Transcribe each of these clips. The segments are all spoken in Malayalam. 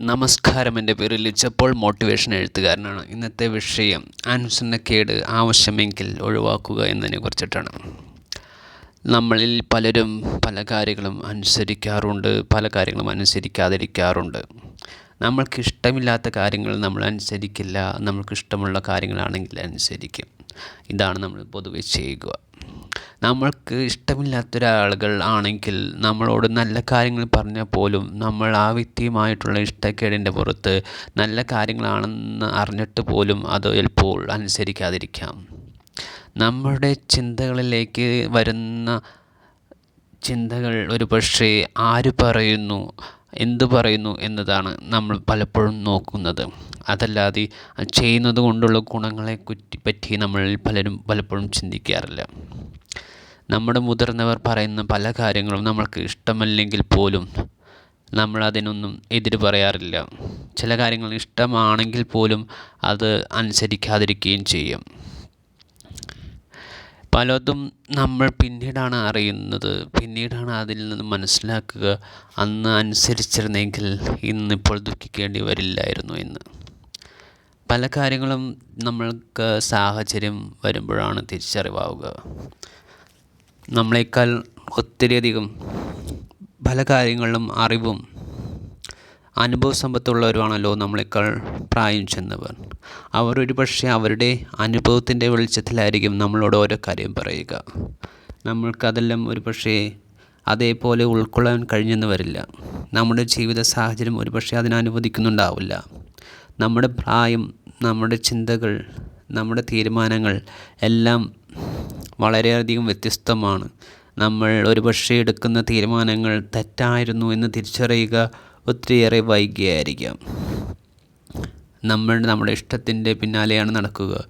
നമസ്കാരം എന്റെ പേര് ലിച്ചപ്പോൾ മോട്ടിവേഷൻ എഴുത്തുകാരനാണ്. ഇന്നത്തെ വിഷയം അനുസരണക്കേട് ആവശ്യമെങ്കിൽ ഒഴിവാക്കുക എന്നതിനെ കുറിച്ചിട്ടാണ്. നമ്മളിൽ പലരും പല കാര്യങ്ങളും അനുസരിക്കാറുണ്ട് പല കാര്യങ്ങളും അനുസരിക്കാതിരിക്കാറുണ്ട്. നമ്മൾക്ക് ഇഷ്ടമില്ലാത്ത കാര്യങ്ങൾ നമ്മൾ അനുസരിക്കില്ല നമ്മൾക്ക് ഇഷ്ടമുള്ള കാര്യങ്ങളാണെങ്കിൽ അനുസരിക്കും. ഇതാണ് നമ്മൾ പൊതുവെ ചെയ്യുക. നമ്മൾക്ക് ഇഷ്ടമില്ലാത്തൊരാളുകൾ ആണെങ്കിൽ നമ്മളോട് നല്ല കാര്യങ്ങൾ പറഞ്ഞാൽ പോലും നമ്മൾ ആ വ്യക്തിയുമായിട്ടുള്ള ഇഷ്ടക്കേടിന്റെ പുറത്ത് നല്ല കാര്യങ്ങളാണെന്ന് അറിഞ്ഞിട്ട് പോലും അത് ചിലപ്പോൾ അനുസരിക്കാതിരിക്കാം. നമ്മുടെ ചിന്തകളിലേക്ക് വരുന്ന ചിന്തകൾ ഒരു പക്ഷേ ആര് പറയുന്നു? എന്ത് പറയുന്നു എന്നതാണ് നമ്മൾ പലപ്പോഴും നോക്കുന്നത്. അതല്ലാതെ ചെയ്യുന്നത് കൊണ്ടുള്ള ഗുണങ്ങളെ പറ്റി നമ്മളിൽ പലരും പലപ്പോഴും ചിന്തിക്കാറില്ല. നമ്മുടെ മുതിർന്നവർ പറയുന്ന പല കാര്യങ്ങളും നമ്മൾക്ക് ഇഷ്ടമല്ലെങ്കിൽ പോലും നമ്മൾ അതിനൊന്നും എതിര് പറയാറില്ല. ചില കാര്യങ്ങൾ ഇഷ്ടമാണെങ്കിൽ പോലും അത് അനുസരിക്കാതിരിക്കുകയും ചെയ്യും. പലതും നമ്മൾ പിന്നീടാണ് അറിയുന്നത്. പിന്നീടാണ് അതിൽ നിന്ന് മനസ്സിലാക്കുക. അന്ന് അനുസരിച്ചിരുന്നെങ്കിൽ ഇന്നിപ്പോൾ ദുഃഖിക്കേണ്ടി വരില്ലായിരുന്നു എന്ന്. പല കാര്യങ്ങളും നമ്മൾക്ക് സാഹചര്യം വരുമ്പോഴാണ് തിരിച്ചറിവാവുക. നമ്മളെക്കാൾ ഒത്തിരിയധികം പല കാര്യങ്ങളിലും അറിവും അനുഭവ സമ്പത്തുള്ളവരുമാണല്ലോ നമ്മളെക്കാൾ പ്രായം ചെന്നവർ. അവർ ഒരു പക്ഷേ അവരുടെ അനുഭവത്തിന്റെ വെളിച്ചത്തിലായിരിക്കും നമ്മളോട് ഓരോ കാര്യം പറയുക. നമ്മൾക്കതെല്ലാം ഒരു പക്ഷേ അതേപോലെ ഉൾക്കൊള്ളാൻ കഴിഞ്ഞെന്ന് വരില്ല നമ്മുടെ ജീവിത സാഹചര്യം ഒരു പക്ഷേ അതിനനുവദിക്കുന്നുണ്ടാവില്ല. നമ്മുടെ പ്രായം നമ്മുടെ ചിന്തകൾ നമ്മുടെ തീരുമാനങ്ങൾ എല്ലാം വളരെയധികം വ്യത്യസ്തമാണ്. നമ്മൾ ഒരുപക്ഷെ എടുക്കുന്ന തീരുമാനങ്ങൾ തെറ്റായിരുന്നു എന്ന് തിരിച്ചറിയുക ഒത്തിരിയേറെ വൈകിയായിരിക്കാം. നമ്മൾ നമ്മുടെ ഇഷ്ടത്തിന്റെ പിന്നാലെയാണ് നടക്കുക.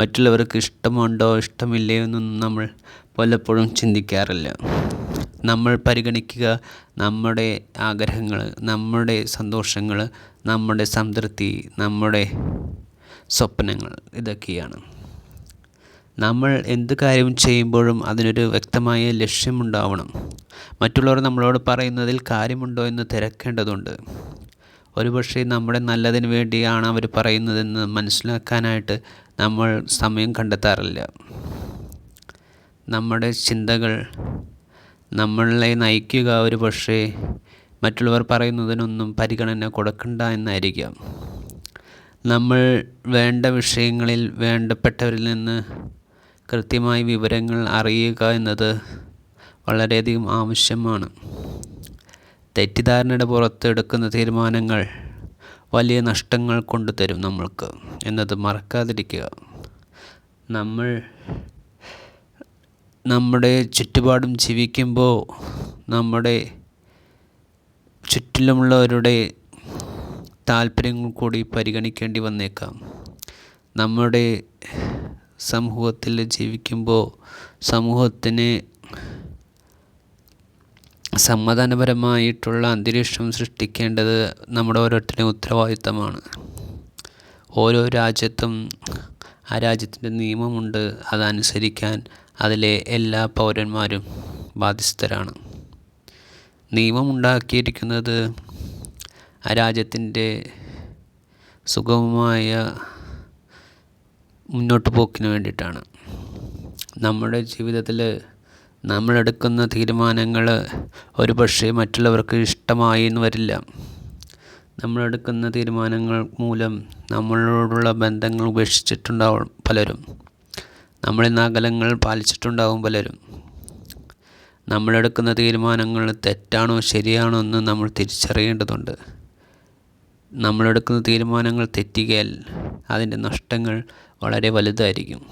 മറ്റുള്ളവർക്ക് ഇഷ്ടമുണ്ടോ ഇഷ്ടമില്ലയോ എന്നൊന്നും നമ്മൾ പലപ്പോഴും ചിന്തിക്കാറില്ല. നമ്മൾ പരിഗണിക്കുക നമ്മുടെ ആഗ്രഹങ്ങൾ നമ്മുടെ സന്തോഷങ്ങൾ നമ്മുടെ സംതൃപ്തി നമ്മുടെ സ്വപ്നങ്ങൾ ഇതൊക്കെയാണ്. നമ്മൾ എന്ത് കാര്യം ചെയ്യുമ്പോഴും അതിനൊരു വ്യക്തമായ ലക്ഷ്യമുണ്ടാവണം. മറ്റുള്ളവർ നമ്മളോട് പറയുന്നതിൽ കാര്യമുണ്ടോ എന്ന് തിരക്കേണ്ടതുണ്ട്. ഒരുപക്ഷെ നമ്മുടെ നല്ലതിന് വേണ്ടിയാണ് അവർ പറയുന്നതെന്ന് മനസ്സിലാക്കാനായിട്ട് നമ്മൾ സമയം കണ്ടെത്താറില്ല. നമ്മുടെ ചിന്തകൾ നമ്മളെ നയിക്കുക ഒരു പക്ഷേ മറ്റുള്ളവർ പറയുന്നതിനൊന്നും പരിഗണന കൊടുക്കണ്ട എന്നായിരിക്കാം. നമ്മൾ വേണ്ട വിഷയങ്ങളിൽ വേണ്ടപ്പെട്ടവരിൽ നിന്ന് കൃത്യമായി വിവരങ്ങൾ അറിയുക എന്നത് വളരെയധികം ആവശ്യമാണ്. തെറ്റിദ്ധാരണയുടെ പുറത്തെടുക്കുന്ന തീരുമാനങ്ങൾ വലിയ നഷ്ടങ്ങൾ കൊണ്ടുതരും നമ്മൾക്ക് എന്നത് മറക്കാതിരിക്കുക. നമ്മൾ നമ്മുടെ ചുറ്റുപാടും ജീവിക്കുമ്പോൾ നമ്മുടെ ചുറ്റിലുമുള്ളവരുടെ താല്പര്യങ്ങൾ കൂടി പരിഗണിക്കേണ്ടി വന്നേക്കാം. നമ്മുടെ സമൂഹത്തിൽ ജീവിക്കുമ്പോൾ സമൂഹത്തിന് സമാധാനപരമായിട്ടുള്ള അന്തരീക്ഷം സൃഷ്ടിക്കേണ്ടത് നമ്മുടെ ഓരോരുത്തരുടെയും ഉത്തരവാദിത്തമാണ്. ഓരോ രാജ്യത്തും ആ രാജ്യത്തിന്റെ നിയമമുണ്ട്. അതനുസരിക്കാൻ അതിലെ എല്ലാ പൗരന്മാരും ബാധ്യസ്ഥരാണ്. നിയമമുണ്ടാക്കിയിരിക്കുന്നത് ആ രാജ്യത്തിന്റെ സുഗമമായ മുന്നോട്ട് പോക്കിന് വേണ്ടിയിട്ടാണ്. നമ്മുടെ ജീവിതത്തിൽ നമ്മളെടുക്കുന്ന തീരുമാനങ്ങൾ ഒരു പക്ഷേ മറ്റുള്ളവർക്ക് ഇഷ്ടമായി എന്ന് വരില്ല. നമ്മളെടുക്കുന്ന തീരുമാനങ്ങൾ മൂലം നമ്മളോടുള്ള ബന്ധങ്ങൾ ഉപേക്ഷിച്ചിട്ടുണ്ടാവും പലരും. നമ്മളിൽ നിന്ന് അകലങ്ങൾ പാലിച്ചിട്ടുണ്ടാവും പലരും. നമ്മളെടുക്കുന്ന തീരുമാനങ്ങൾ തെറ്റാണോ ശരിയാണോ എന്ന് നമ്മൾ തിരിച്ചറിയേണ്ടതുണ്ട്. നമ്മളെടുക്കുന്ന തീരുമാനങ്ങൾ തെറ്റിയാൽ അതിന്റെ നഷ്ടങ്ങൾ വളരെ വലുതായിരിക്കും.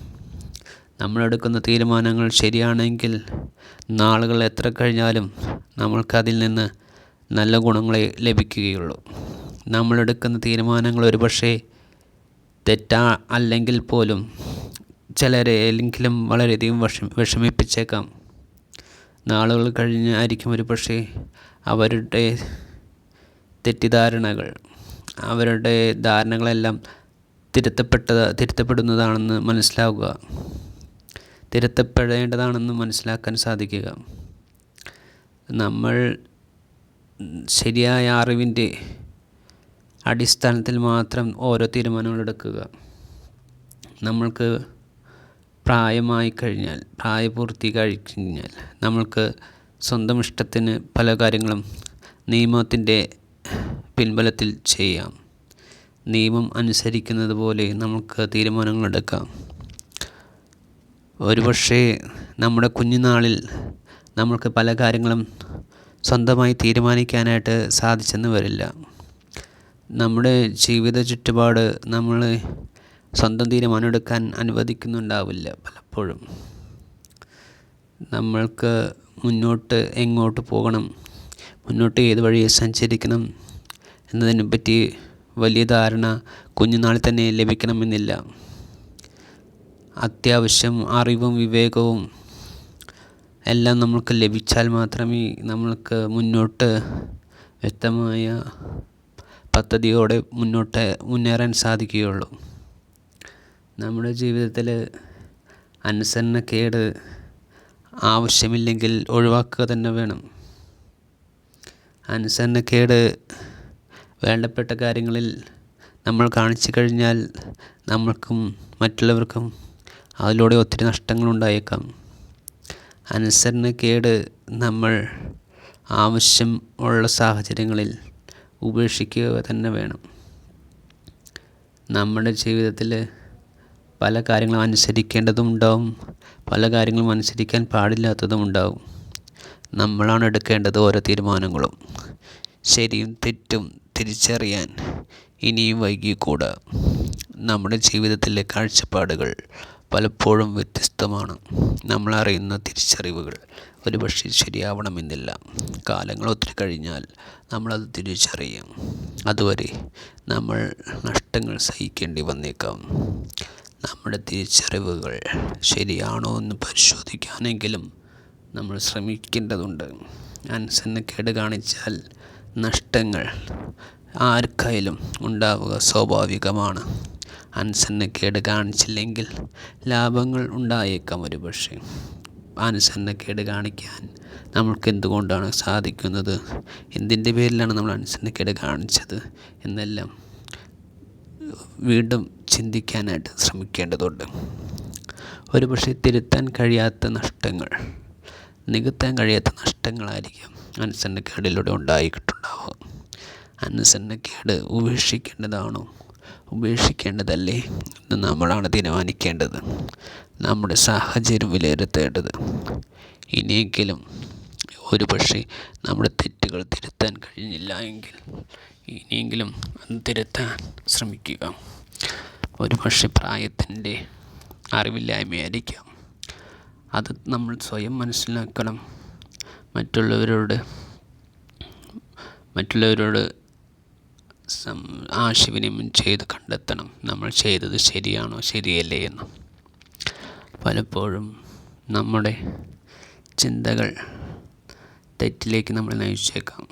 നമ്മളെടുക്കുന്ന തീരുമാനങ്ങൾ ശരിയാണെങ്കിൽ നാളുകൾ എത്ര കഴിഞ്ഞാലും നമ്മൾക്കതിൽ നിന്ന് നല്ല ഗുണങ്ങളെ ലഭിക്കുകയുള്ളൂ. നമ്മളെടുക്കുന്ന തീരുമാനങ്ങൾ ഒരുപക്ഷെ തെറ്റാ അല്ലെങ്കിൽ പോലും ചിലരെ എങ്കിലും വളരെയധികം വിഷം വിഷമിപ്പിച്ചേക്കാം. നാളുകൾ കഴിഞ്ഞായിരിക്കും ഒരുപക്ഷെ അവരുടെ തെറ്റിദ്ധാരണകൾ. അവരുടെ ധാരണകളെല്ലാം തിരുത്തപ്പെട്ടത് തിരുത്തപ്പെടുന്നതാണെന്ന് മനസ്സിലാവുക. തിരുത്തപ്പെടേണ്ടതാണെന്ന് മനസ്സിലാക്കാൻ സാധിക്കുക. നമ്മൾ ശരിയായ അറിവിന്റെ അടിസ്ഥാനത്തിൽ മാത്രം ഓരോ തീരുമാനങ്ങൾ എടുക്കുക. നമ്മൾക്ക് പ്രായമായി കഴിഞ്ഞാൽ പ്രായപൂർത്തി കഴിഞ്ഞാൽ നമ്മൾക്ക് സ്വന്തം ഇഷ്ടത്തിന് പല കാര്യങ്ങളും നിയമത്തിന്റെ പിൻബലത്തിൽ ചെയ്യാം. നിയമം അനുസരിക്കുന്നത് പോലെ നമുക്ക് തീരുമാനങ്ങൾ എടുക്കാം. ഒരുപക്ഷേ നമ്മുടെ കുഞ്ഞുനാളിൽ നമ്മൾക്ക് പല കാര്യങ്ങളും സ്വന്തമായി തീരുമാനിക്കാനായിട്ട് സാധിച്ചെന്ന് വരില്ല. നമ്മുടെ ജീവിത ചുറ്റുപാട് നമ്മൾ സ്വന്തം തീരുമാനം എടുക്കാൻ അനുവദിക്കുന്നുണ്ടാവില്ല പലപ്പോഴും. നമ്മൾക്ക് മുന്നോട്ട് എങ്ങോട്ട് പോകണം? മുന്നോട്ട് ഏത് വഴിയെ സഞ്ചരിക്കണം? എന്നതിനെ പറ്റി വലിയ ധാരണ കുഞ്ഞുനാളിൽ തന്നെ ലഭിക്കണമെന്നില്ല. അത്യാവശ്യം അറിവും വിവേകവും എല്ലാം നമ്മൾക്ക് ലഭിച്ചാൽ മാത്രമേ നമ്മൾക്ക് മുന്നോട്ട് വ്യക്തമായ പദ്ധതിയോടെ മുന്നോട്ട് മുന്നേറാൻ സാധിക്കുകയുള്ളൂ. നമ്മുടെ ജീവിതത്തിൽ അനുസരണക്കേട് ആവശ്യമില്ലെങ്കിൽ ഒഴിവാക്കുക തന്നെ വേണം. അനുസരണക്കേട് വേണ്ടപ്പെട്ട കാര്യങ്ങളിൽ നമ്മൾ കാണിച്ചു കഴിഞ്ഞാൽ നമ്മൾക്കും മറ്റുള്ളവർക്കും അതിലൂടെ ഒത്തിരി നഷ്ടങ്ങളുണ്ടായേക്കാം. അനുസരണക്കേട് നമ്മൾ ആവശ്യം ഉള്ള സാഹചര്യങ്ങളിൽ ഉപേക്ഷിക്കുക തന്നെ വേണം. നമ്മുടെ ജീവിതത്തിൽ പല കാര്യങ്ങളും അനുസരിക്കേണ്ടതും ഉണ്ടാവും. പല കാര്യങ്ങളും അനുസരിക്കാൻ പാടില്ലാത്തതും ഉണ്ടാവും. നമ്മളാണ് എടുക്കേണ്ടത് ഓരോ തീരുമാനങ്ങളും. ശരിയും തെറ്റും തിരിച്ചറിയാൻ ഇനിയും വൈകിക്കൂടാ. നമ്മുടെ ജീവിതത്തിലെ കാഴ്ചപ്പാടുകൾ പലപ്പോഴും വ്യത്യസ്തമാണ്. നമ്മളറിയുന്ന തിരിച്ചറിവുകൾ ഒരുപക്ഷെ ശരിയാവണമെന്നില്ല. കാലങ്ങൾ ഒത്തിരി കഴിഞ്ഞാൽ നമ്മളത് തിരിച്ചറിയും. അതുവരെ നമ്മൾ നഷ്ടങ്ങൾ സഹിക്കേണ്ടി വന്നേക്കാം. നമ്മുടെ തിരിച്ചറിവുകൾ ശരിയാണോ എന്ന് പരിശോധിക്കാനെങ്കിലും നമ്മൾ ശ്രമിക്കേണ്ടതുണ്ട്. അനുസരണക്കേട് കാണിച്ചാൽ നഷ്ടങ്ങൾ ആർക്കായാലും ഉണ്ടാവുക സ്വാഭാവികമാണ്. അനുസരണക്കേട് കാണിച്ചില്ലെങ്കിൽ ലാഭങ്ങൾ ഉണ്ടായേക്കാം ഒരു പക്ഷേ അനുസരണക്കേട് കാണിക്കാൻ നമ്മൾക്ക് എന്തുകൊണ്ടാണ് സാധിക്കുന്നത്? എന്തിന്റെ പേരിലാണ് നമ്മൾ അനുസരണക്കേട് കാണിച്ചത്? എന്നെല്ലാം വീണ്ടും ചിന്തിക്കാനായിട്ട് ശ്രമിക്കേണ്ടതുണ്ട്. ഒരു പക്ഷേ തിരുത്താൻ കഴിയാത്ത നഷ്ടങ്ങൾ നികത്താൻ കഴിയാത്ത നഷ്ടങ്ങളായിരിക്കും അനുസരണക്കേടിലൂടെ ഉണ്ടായിട്ടുണ്ടാവുക അനുസരണക്കേട് ഉപേക്ഷിക്കേണ്ടതാണോ? ഉപേക്ഷിക്കേണ്ടതല്ലേ? എന്ന് നമ്മളാണ് തീരുമാനിക്കേണ്ടത്. നമ്മുടെ സാഹചര്യം വിലയിരുത്തേണ്ടത്. ഇനിയെങ്കിലും ഒരു പക്ഷേ നമ്മുടെ തെറ്റുകൾ തിരുത്താൻ കഴിഞ്ഞില്ല എങ്കിൽ ഇനിയെങ്കിലും അത് തിരുത്താൻ ശ്രമിക്കുക. ഒരു പക്ഷേ പ്രായത്തിന്റെ അറിവില്ലായ്മയായിരിക്കാം. അത് നമ്മൾ സ്വയം മനസ്സിലാക്കണം. മറ്റുള്ളവരോട് മറ്റുള്ളവരോട് ആശയവിനിമയം ചെയ്ത് കണ്ടെത്തണം. നമ്മൾ ചെയ്തത് ശരിയാണോ ശരിയല്ലേ എന്ന്. പലപ്പോഴും നമ്മുടെ ചിന്തകൾ തെറ്റിലേക്ക് നമ്മളെ നയിച്ചേക്കാം.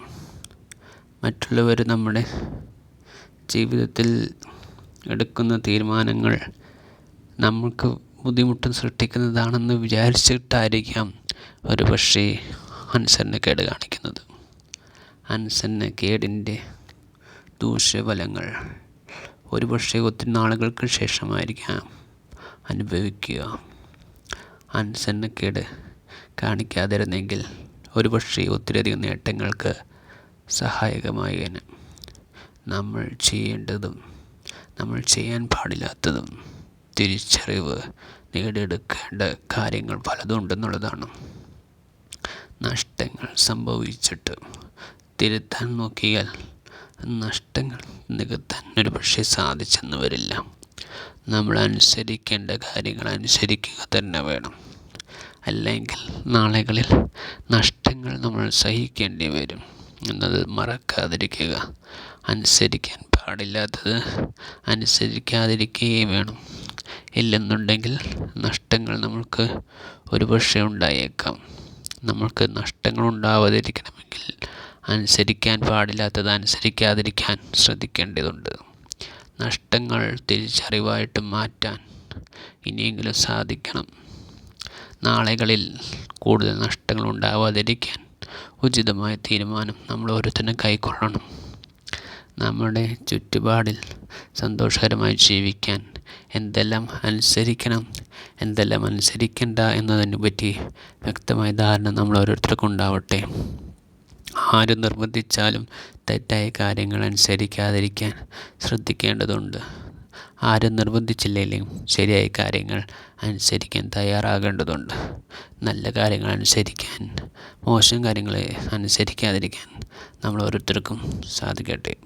മറ്റുള്ളവർ നമ്മുടെ ജീവിതത്തിൽ എടുക്കുന്ന തീരുമാനങ്ങൾ നമുക്ക് ബുദ്ധിമുട്ട് സൃഷ്ടിക്കുന്നതാണെന്ന് വിചാരിച്ചിട്ടായിരിക്കാം ഒരു പക്ഷേ അനുസരണക്കേട് കാണിക്കുന്നത്. അനുസരണക്കേടിന്റെ ദൂഷ്യഫലങ്ങൾ. ഒരുപക്ഷെ ഒത്തിരി നാളുകൾക്ക് ശേഷമായിരിക്കാം അനുഭവിക്കുക. അനുസരണക്കേട് കാണിക്കാതിരുന്നെങ്കിൽ ഒരുപക്ഷെ ഒത്തിരിയധികം നേട്ടങ്ങൾക്ക് സഹായകമായേനെ. നമ്മൾ ചെയ്യേണ്ടതും നമ്മൾ ചെയ്യാൻ പാടില്ലാത്തതും തിരിച്ചറിവ് നേടിയെടുക്കേണ്ട കാര്യങ്ങൾ പലതും ഉണ്ടെന്നുള്ളതാണ്. നഷ്ടങ്ങൾ സംഭവിച്ചിട്ട് തിരുത്താൻ നോക്കിയാൽ നഷ്ടങ്ങൾ നികത്താൻ ഒരു പക്ഷേ സാധിച്ചെന്ന് വരില്ല നമ്മൾ അനുസരിക്കേണ്ട കാര്യങ്ങൾ അനുസരിക്കുക തന്നെ വേണം. അല്ലെങ്കിൽ നാളുകളിൽ നഷ്ടങ്ങൾ നമ്മൾ സഹിക്കേണ്ടി വരും എന്നത് മറക്കാതിരിക്കുക. അനുസരിക്കാൻ പാടില്ലാത്തത് അനുസരിക്കാതിരിക്കുകയും വേണം. ഇല്ലെന്നുണ്ടെങ്കിൽ നഷ്ടങ്ങൾ നമ്മൾക്ക് ഒരുപക്ഷെ ഉണ്ടായേക്കാം. നമ്മൾക്ക് നഷ്ടങ്ങൾ ഉണ്ടാവാതിരിക്കണമെങ്കിൽ അനുസരിക്കാൻ പാടില്ലാത്തത് അനുസരിക്കാതിരിക്കാൻ ശ്രദ്ധിക്കേണ്ടതുണ്ട്. നഷ്ടങ്ങൾ തിരിച്ചറിവായിട്ട് മാറ്റാൻ ഇനിയെങ്കിലും സാധിക്കണം. നാളെകളിൽ കൂടുതൽ നഷ്ടങ്ങൾ ഉണ്ടാവാതിരിക്കാൻ ഉചിതമായ തീരുമാനം നമ്മൾ ഓരോരുത്തരും കൈക്കൊള്ളണം. നമ്മുടെ ചുറ്റുപാടിൽ സന്തോഷകരമായി ജീവിക്കാൻ എന്തെല്ലാം അനുസരിക്കണം എന്തെല്ലാം അനുസരിക്കേണ്ട എന്നതിനെ പറ്റി വ്യക്തമായ ധാരണ നമ്മൾ ഓരോരുത്തർക്കും ഉണ്ടാവട്ടെ. ആര് നിർബന്ധിച്ചാലും തെറ്റായ കാര്യങ്ങൾ അനുസരിക്കാതിരിക്കാൻ ശ്രദ്ധിക്കേണ്ടതുണ്ട്. ആരും നിർബന്ധിച്ചില്ലെങ്കിലും ശരിയായ കാര്യങ്ങൾ അനുസരിക്കാൻ തയ്യാറാകേണ്ടതുണ്ട്. നല്ല കാര്യങ്ങൾ അനുസരിക്കാൻ മോശം കാര്യങ്ങളെ അനുസരിക്കാതിരിക്കാൻ നമ്മൾ ഓരോരുത്തർക്കും സാധിക്കട്ടെ.